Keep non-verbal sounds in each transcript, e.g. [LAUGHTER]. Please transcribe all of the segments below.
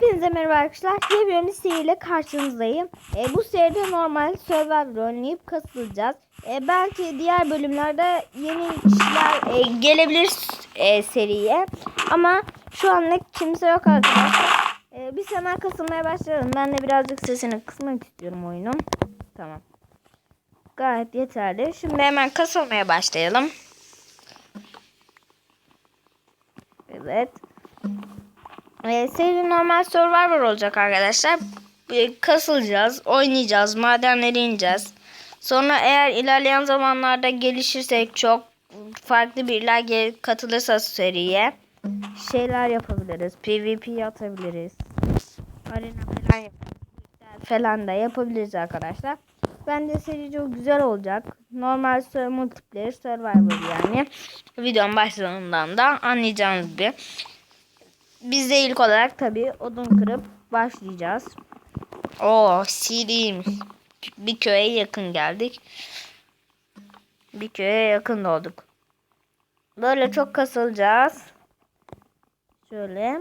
Hepinize merhaba arkadaşlar. Yepyeni bir seriyle karşınızdayım. E, bu seride normal Survivor oynayıp kasılacağız. E, belki diğer bölümlerde yeni kişiler e, gelebilir e, seriye. Ama şu anlık kimse yok arkadaşlar. E, biz hemen kasılmaya başlayalım. Ben de birazcık sesini kısmak istiyorum oyunun. Tamam. Gayet yeterli. Şimdi hemen kasılmaya başlayalım. Evet. Ee, seri normal Survivor olacak arkadaşlar. Ee, kasılacağız, oynayacağız, madenlere ineceğiz. Sonra eğer ilerleyen zamanlarda gelişirsek çok farklı biriler katılırsa seriye şeyler yapabiliriz. PvP atabiliriz. Arena falan yapabiliriz. falan da yapabiliriz arkadaşlar. Bence seri çok güzel olacak. Normal multiplayer Survivor yani. Videonun başlarından da anlayacağınız gibi. Biz de ilk olarak tabii odun kırıp başlayacağız. Oo, Siri'yim. Bir köye yakın geldik. Bir köye yakın olduk. Böyle çok kasılacağız. Şöyle.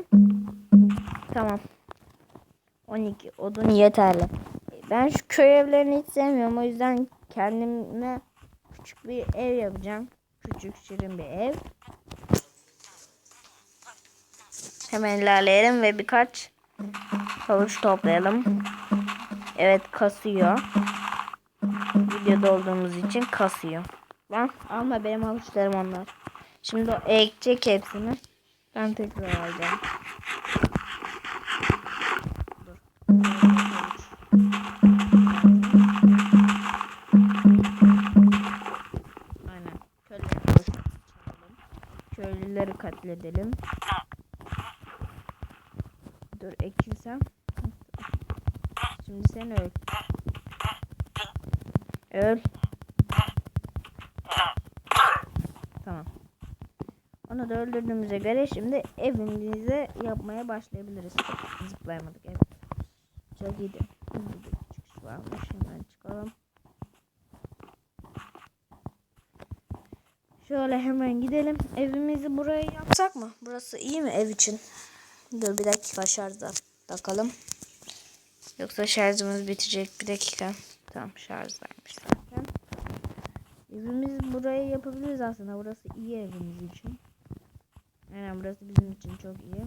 Tamam. 12 odun yeterli. Ben şu köy evlerini hiç sevmiyorum. O yüzden kendime küçük bir ev yapacağım. Küçük şirin bir ev. Hemen ilerleyelim ve birkaç havuç toplayalım. Evet kasıyor. Videoda olduğumuz için kasıyor. Ben alma benim havuçlarım onlar. Şimdi o ekecek hepsini. Ben tekrar alacağım. Aynen. Köylüleri katledelim. Dur ekilsem. Şimdi sen öl. Öl. Tamam. Onu da öldürdüğümüze göre şimdi evimize yapmaya başlayabiliriz. Zıplayamadık evet. Çok iyiydi. Burada bir çıkış varmış. Hemen çıkalım. Şöyle hemen gidelim. Evimizi buraya yapsak mı? Burası iyi mi ev için? Dur bir dakika şarjda takalım. Yoksa şarjımız bitecek. Bir dakika. Tamam şarjdaymış zaten. Evimiz burayı yapabiliriz aslında. Burası iyi evimiz için. Aynen burası bizim için çok iyi.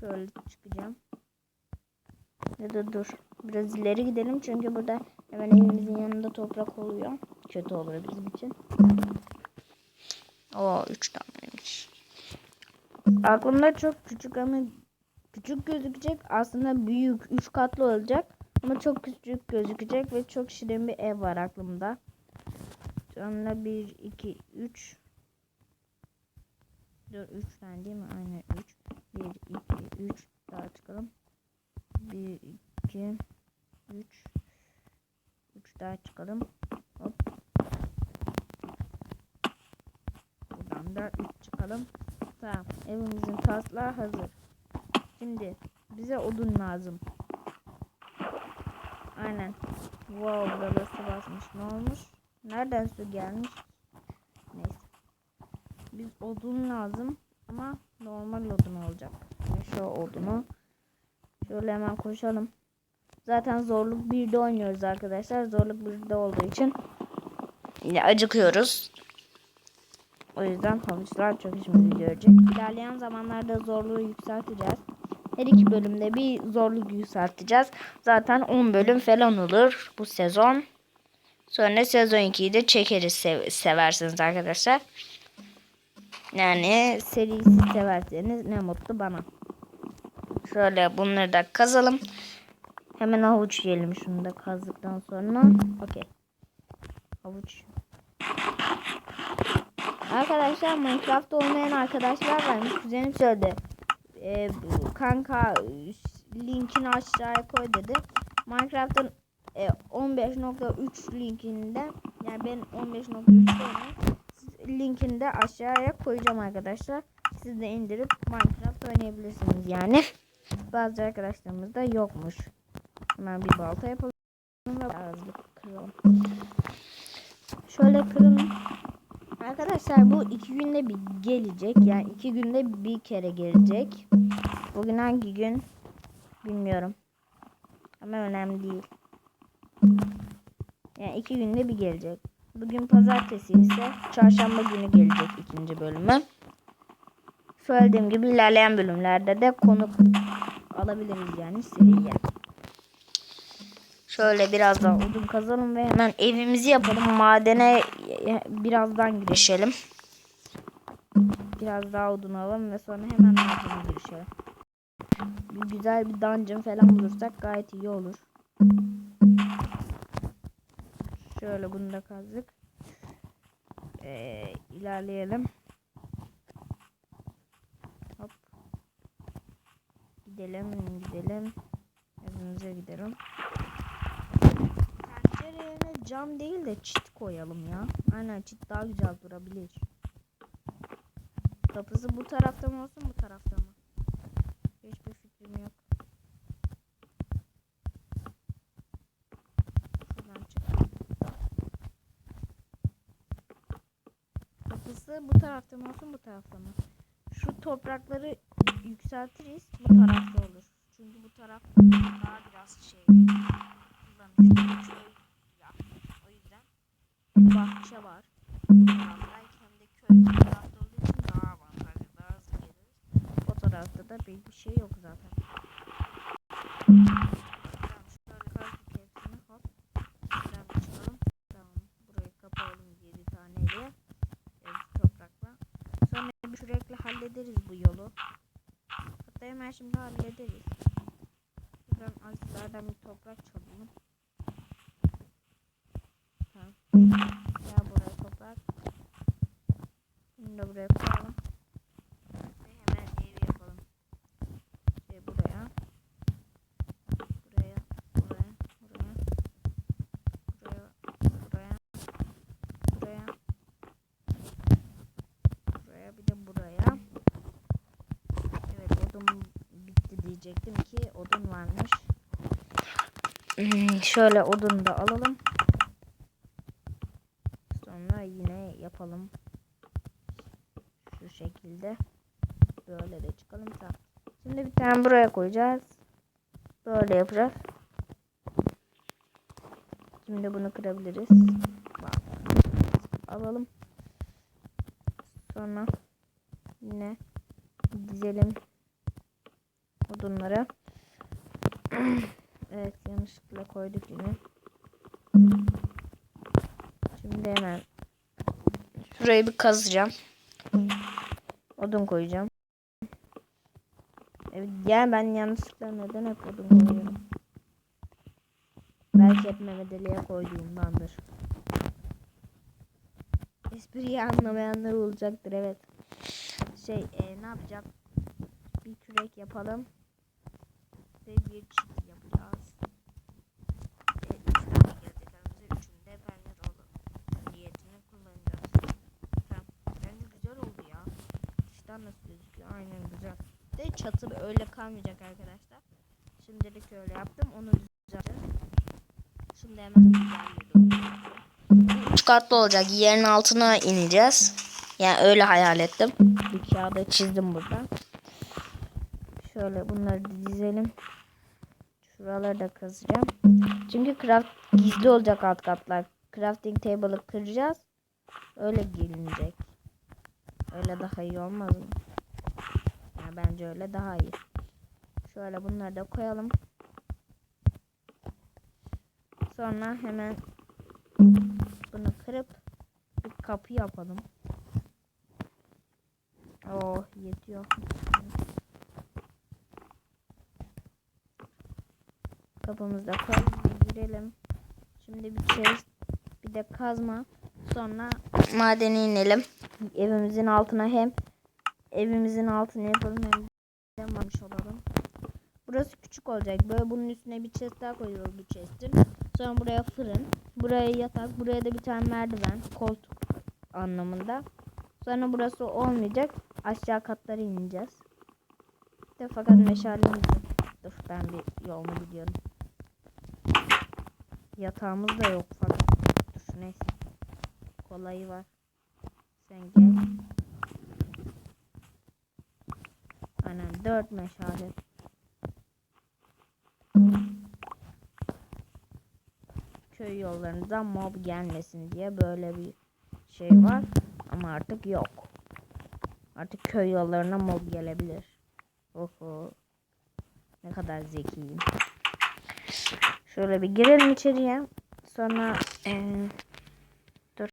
Şöyle çıkacağım. Ya da dur. Biraz ileri gidelim çünkü burada hemen evimizin yanında toprak oluyor. Kötü olur bizim için. Oo 3 taneymiş. Aklımda çok küçük ama küçük gözükecek. Aslında büyük 3 katlı olacak. Ama çok küçük gözükecek ve çok şirin bir ev var aklımda. Sonra 1, 2, 3 4, 3 tane değil mi? Aynen 3. 1, 2, 3 daha çıkalım. 1, 2, 3 3 daha çıkalım. Hop. Buradan da 3 çıkalım. Tamam. Evimizin taslağı hazır. Şimdi bize odun lazım. Aynen. Wow burada su basmış. Ne olmuş? Nereden su gelmiş? Neyse. Biz odun lazım ama normal odun olacak. Yani şu odunu. Şöyle hemen koşalım. Zaten zorluk 1'de oynuyoruz arkadaşlar. Zorluk 1'de olduğu için yine acıkıyoruz. O yüzden havuçlar çok işimizi görecek. İlerleyen zamanlarda zorluğu yükselteceğiz. Her iki bölümde bir zorluk yükselteceğiz. Zaten 10 bölüm falan olur bu sezon. Sonra sezon 2'yi de çekeriz sev seversiniz arkadaşlar. Yani serisi severseniz ne mutlu bana. Şöyle bunları da kazalım. Hemen havuç yiyelim şunu da kazdıktan sonra. Okey. Havuç. Arkadaşlar Minecraft oynayan arkadaşlar varmış. Kuzenim söyledi. Ee, kanka linkini aşağıya koy dedi. Minecraft'ın e, 15.3 linkinde yani ben 15.3 linkini de aşağıya koyacağım arkadaşlar. Siz de indirip Minecraft oynayabilirsiniz yani. Bazı arkadaşlarımız da yokmuş. Hemen bir balta yapalım. Şöyle kırın. Arkadaşlar bu iki günde bir gelecek. Yani iki günde bir kere gelecek. Bugün hangi gün bilmiyorum. Ama önemli değil. Yani iki günde bir gelecek. Bugün pazartesi ise çarşamba günü gelecek ikinci bölümü. Söylediğim gibi ilerleyen bölümlerde de konuk alabiliriz yani seriye. Şöyle biraz daha odun kazalım ve hemen evimizi yapalım. Madene birazdan girişelim. Biraz daha odun alalım ve sonra hemen madene girişelim. Bir güzel bir dungeon falan bulursak gayet iyi olur. Şöyle bunu da kazdık. Ee, ilerleyelim. Hop. Gidelim, gidelim. Evimize gidelim. Cam değil de çit koyalım ya. Aynen çit daha güzel durabilir. Kapısı bu tarafta mı olsun bu tarafta mı? Hiçbir fikrim yok. Kapısı bu tarafta mı olsun bu tarafta mı? Şu toprakları yükseltiriz bu tarafta olur. Çünkü bu taraf daha biraz şey kullanışlı köy ya. O yüzden hem bahçe var. Tarafta hem de köy tarafta olduğu için daha avantajlı, daha hızlı geliriz. O tarafta da pek bir şey yok zaten. Tamam şöyle kazdık hepsini hop. Şuradan da çıkalım. Tamam burayı kapayalım 7 taneyle. Evet, toprakla. Sonra bir sürekli hallederiz bu yolu. Hatta hemen şimdi hallederiz. Buradan azizlerden bir toprak çalalım. Tamam. Ya buraya toprak. Bunu da buraya koyalım. Ve hemen evi yapalım. Şey buraya. Buraya. Buraya. Buraya. Buraya. Buraya. Buraya. Buraya bir de buraya. Evet odun bitti diyecektim ki odun varmış. Hmm, Şöyle odun da alalım. Sonra yine yapalım. Şu şekilde. Böyle de çıkalım. Tamam. Şimdi bir tane buraya koyacağız. Böyle yapacağız. Şimdi bunu kırabiliriz. Alalım. Sonra yine dizelim odunları. [CLEARS THROAT] evet yanlışlıkla koyduk yine. Şimdi hemen şurayı bir kazacağım. Odun koyacağım. Yani ben yanlışlıkla neden hep odun koyuyorum. Belki hep Mehmet Ali'ye koyduğumdandır. Espriyi anlamayanlar olacaktır evet. Şey e, ne yapacağım? Bir kürek yapalım. Ve bir çift yapacağız. Ve üç tane gelecek önümüze. Üçünü de peynir olur. Niyetini kullanacağız. Güzel oldu ya. Dıştan nasıl gözüküyor? Aynen güzel. De çatı öyle kalmayacak arkadaşlar. Şimdilik öyle yaptım. Onu düzelteceğim. Şimdi hemen düzenledim. Üç katlı olacak. Yerin altına ineceğiz. Yani öyle hayal ettim. Bir kağıda çizdim burada. Şöyle bunları dizelim. Şuraları da kazacağım. Çünkü craft gizli olacak alt katlar. Crafting table'ı kıracağız. Öyle gelinecek. Öyle daha iyi olmaz mı? Bence öyle daha iyi. Şöyle bunları da koyalım. Sonra hemen bunu kırıp bir kapı yapalım. Oh yetiyor. Kapımızı da koyalım. Girelim. Şimdi bir chest, bir de kazma. Sonra madene inelim. Evimizin altına hem evimizin altına yapalım yapmamış olalım. Burası küçük olacak. Böyle bunun üstüne bir chest daha koyuyoruz bu chest'in. Sonra buraya fırın. Buraya yatak. Buraya da bir tane merdiven. Koltuk anlamında. Sonra burası olmayacak. Aşağı katlara ineceğiz. De fakat meşalemiz. Dur ben bir yolunu gidiyorum. Yatağımız da yok fakat. Dur neyse. Kolayı var. Sen gel. Aynen dört meşale. Köy yollarınıza mob gelmesin diye böyle bir şey var. Ama artık yok. Artık köy yollarına mob gelebilir. Oho. Ne kadar zekiyim. Şöyle bir girelim içeriye. Sonra eee